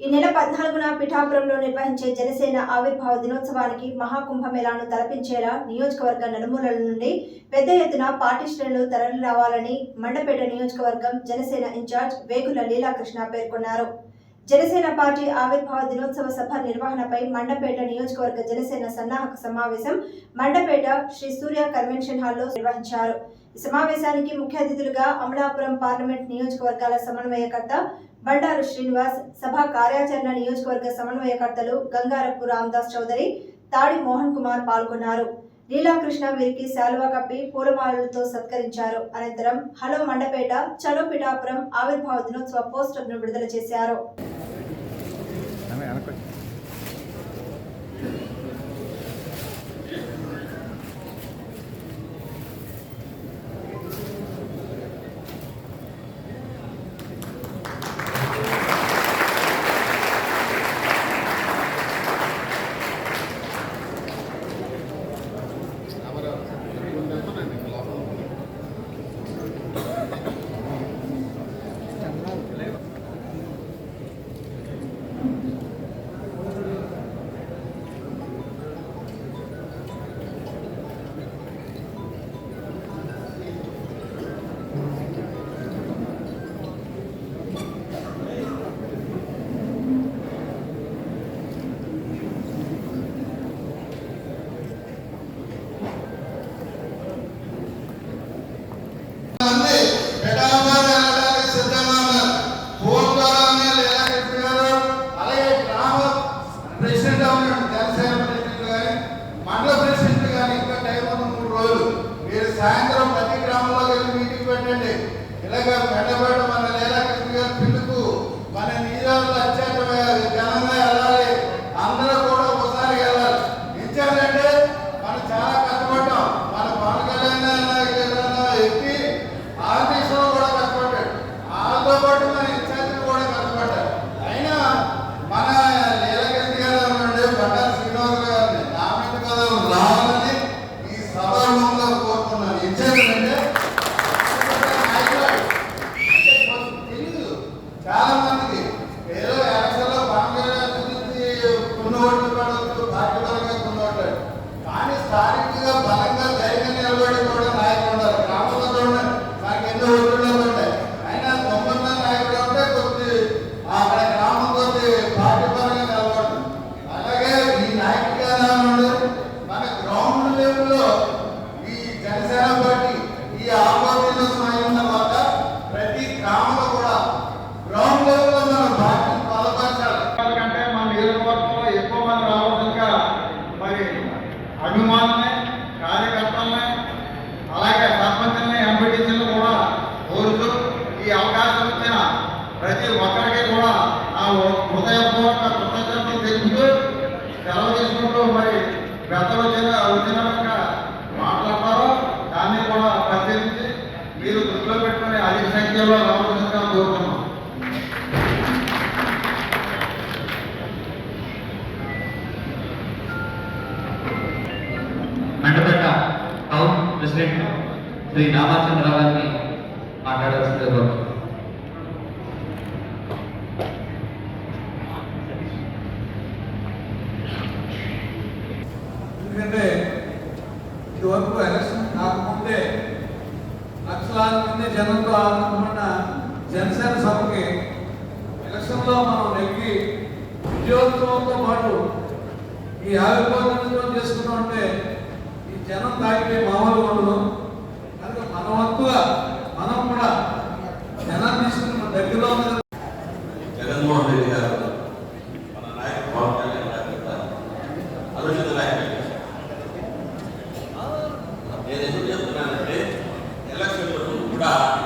ఈ నెల పద్నాలుగున పిఠాపురంలో నిర్వహించే జనసేన ఆవిర్భావ దినోత్సవానికి మహాకుంభమేళాను తలపించేలా నియోజకవర్గ నలుమూలల నుండి పెద్ద ఎత్తున పార్టీ శ్రేణులు తరలి రావాలని మండపేట నియోజకవర్గం జనసేన ఇన్ఛార్జ్ వేగుల లీలాకృష్ణ పేర్కొన్నారు. జనసేన పార్టీ ఆవిర్భావ దినోత్సవ సభ నిర్వహణపై మండపేట నియోజకవర్గ జనసేన సన్నాహక సమావేశం మండపేట శ్రీ సూర్య కన్వెన్షన్ హాల్లో నిర్వహించారు. ఈ సమావేశానికి ముఖ్య అతిథులుగా అమలాపురం పార్లమెంట్ నియోజకవర్గాల సమన్వయకర్త బండారు శ్రీనివాస్ సభా కార్యాచరణ నియోజకవర్గ సమన్వయకర్తలు గంగారపు రామదాస్ చౌదరి తాడి మోహన్ కుమార్ పాల్గొన్నారు. లీలాకృష్ణ వీరికి శాలువా కప్పి పూలమాలలతో సత్కరించారు. అనంతరం హలో మండపేట చలో పిఠాపురం ఆవిర్భావ దినోత్సవ పోస్టర్ను విడుదల చేశారు. ప్రతి ఒక్కరికి కూడా ఆ హృదయపూర్వక కృతజ్ఞతలు తెలుపుతూ సెలవు తీసుకుంటూ మరి పెద్దలు వచ్చిన వచ్చినాక మాట్లాడతారో దాన్ని కూడా పరిశీలించి మీరు దృష్టిలో పెట్టుకుని అధిక సంఖ్యలో రావాల్సిందిగా కోరుతున్నాం. మండపేట టౌన్ ప్రెసిడెంట్ శ్రీ రామచంద్రరావు గారిని మాట్లాడాల్సిందిగా ఎందుకంటే ఇదివరకు ఎలక్షన్ కాకముందే లక్షలాది మంది జనంతో ఆరంభమైన జనసేన సభకి ఎలక్షన్లో మనం నెగ్గి విజయోత్సవంతో పాటు ఈ ఆవిర్భావం చేసుకున్నాం అంటే ఈ జనం తాగితే మామూలు ఉండదు కనుక మన వంతుగా మనం కూడా జనం తీసుకుని మన దగ్గరలో ఉన్న జగన్మోహన్ రెడ్డి గారు మన నాయకుడు పవన్ కళ్యాణ్ గారు యొక్క అభివృద్ధి నాయకుడు నేను ఎందుకు చెప్తున్నానంటే ఎలక్షన్ల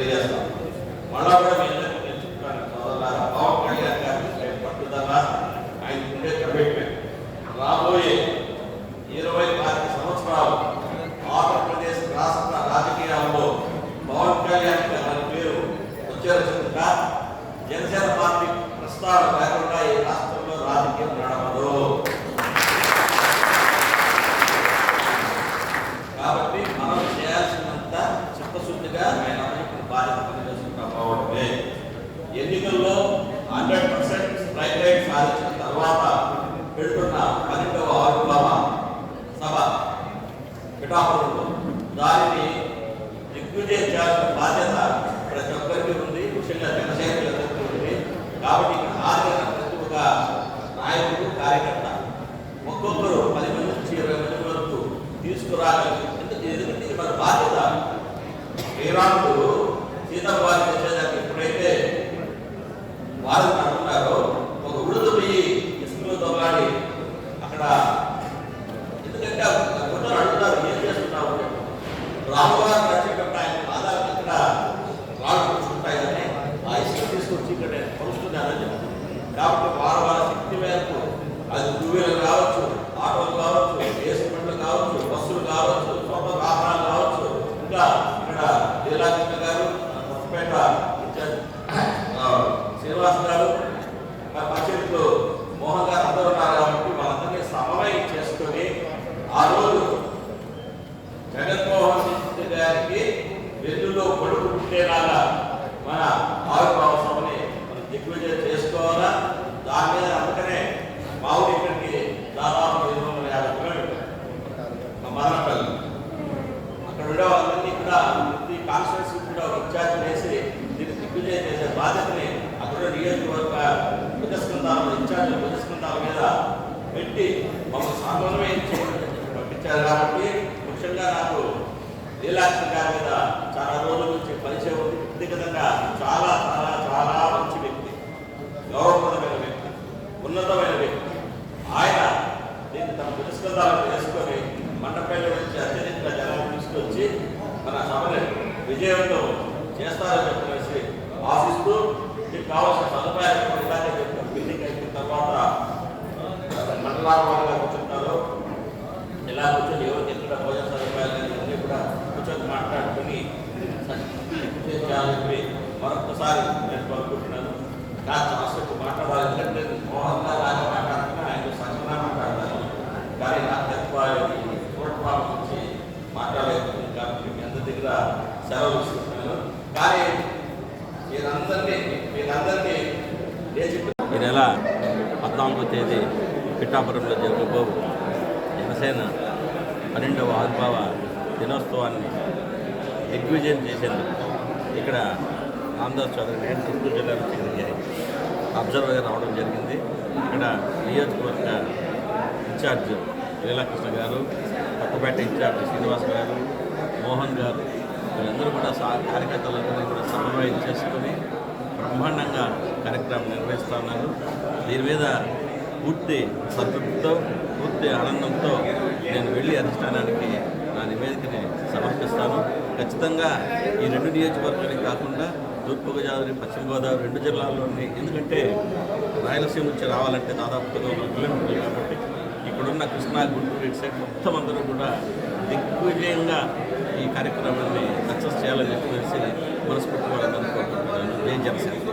తెలియజేస్తాం. మళ్ళా కూడా మీ అందరికీ నేను చెప్తాను సోదరులారా పవన్ కళ్యాణ్ గారి పట్టుదల ఆయన ఉండే కమిట్మెంట్ రాబోయే ఇరవై నాలుగు సంవత్సరాలు ఆంధ్రప్రదేశ్ రాష్ట్ర రాజకీయాల్లో పవన్ కళ్యాణ్ గారి పేరు వచ్చేసిందిగా జనసేన పార్టీ ప్రస్తావన ఎన్నికల్లో హండ్రెడ్ పర్సెంట్ స్ట్రైక్ రేట్ సాధించిన తర్వాత పెడుతున్న పన్నెండవ ఆవిర్భావ సభ పిఠాపురంలో దానిని దిగ్విజయం చేయాల్సిన బాధ్యత ప్రతి ఒక్కరికి ఉంది. ముఖ్యంగా జనసేనలకు ఉంది. కాబట్టి ఇక్కడ హాజరైన ప్రతి ఒక్క నాయకుడు కార్యకర్త ఒక్కొక్కరు పది మంది నుంచి ఇరవై మంది వరకు తీసుకురాగలిగి ఎందుకంటే ఇది మన బాధ్యత? శ్రీరాముడు సీతమ్మ వారి తెచ్చేదానికి 아 కొడుకు పుట్టేలాగా మన ఆవిర్భావ సభని మనం దిగ్విజయం చేసుకోవాలా? దాని మీద అందుకనే మా ఊరి ఇక్కడికి దాదాపు ఐదు వందల యాభై కిలోమీటర్లు. మా మదనపల్లి అక్కడ ఉండే వాళ్ళందరినీ కూడా ప్రతి కాన్స్టిట్యూన్సీ కూడా ఒక ఇన్ఛార్జ్ చేసి దీన్ని దిగ్విజయం చేసే బాధ్యతని అక్కడ నియోజకవర్గ ప్రజస్కంధాల ఇన్ఛార్జ్ ప్రజస్కంధాల మీద పెట్టి మమ్మల్ని సమన్వయం పంపించారు కాబట్టి ముఖ్యంగా నాకు లీలాక్షి గారి మీద చాలా రోజుల నుంచి పరిచయం ఉంది వ్యక్తిగతంగా చాలా చాలా చాలా మంచి వ్యక్తి. గౌరవప్రదమైన వ్యక్తి. ఉన్నతమైన వ్యక్తి. ఆయన దీన్ని తన పురస్కృతాలను వేసుకొని మండపేట నుంచి అత్యధిక జనాలు తీసుకొచ్చి మన సభని విజయంతో చేస్తారని చెప్పేసి ఆశిస్తూ మీకు కావాల్సిన సదుపాయాలు ఇలాగే చెప్పిన బిల్డింగ్ అయిన తర్వాత మండలాల ఒకసారి నేను కోరుకుంటున్నాను. కాస్త అసలు మాట్లాడాలి ఎందుకంటే మోహన్ గారు ఆయన మాట్లాడుతున్నా ఆయన సంచలన మాట్లాడతారు కానీ నాకు తక్కువ చూడటం గురించి మాట్లాడలేదు. కాబట్టి మీ అందరి దగ్గర సెలవు ఇస్తున్నాను కానీ మీరందరినీ మీరందరినీ లేచి ఈ నెల పద్నాలుగో తేదీ పిఠాపురంలో జరగబో జనసేన పన్నెండవ ఆవిర్భావ దినోత్సవాన్ని దిగ్విజయం చేసేందుకు ఇక్కడ రామదాస్ చౌదరి నేను గుంటూరు జిల్లాలో నుంచి అబ్జర్వర్గా రావడం జరిగింది. ఇక్కడ నియోజకవర్గ ఇన్ఛార్జ్ లీలాకృష్ణ గారు పక్కపేట ఇన్ఛార్జ్ శ్రీనివాస్ గారు మోహన్ గారు వీళ్ళందరూ కూడా సా కార్యకర్తలందరినీ కూడా సమన్వయం చేసుకొని బ్రహ్మాండంగా కార్యక్రమం నిర్వహిస్తూ ఉన్నారు. దీని మీద పూర్తి సంతృప్తితో పూర్తి ఆనందంతో నేను వెళ్ళి అధిష్టానానికి నా నివేదికని సమర్పిస్తాను. ఖచ్చితంగా ఈ రెండు నియోజకవర్గాలే కాకుండా తూర్పుగోదావరి పశ్చిమ గోదావరి రెండు జిల్లాల్లోనే ఎందుకంటే రాయలసీమ నుంచి రావాలంటే దాదాపు వందల కిలోమీటర్లు కాబట్టి ఇక్కడున్న కృష్ణా గుంటూరు ఇటు సైడ్ మొత్తం అందరూ కూడా దిగ్విజయంగా ఈ కార్యక్రమాన్ని సక్సెస్ చేయాలని చెప్పేసి మనస్ఫూర్తిగా వాళ్ళందరూ కోరుకుంటున్నాను. జై జనసేన.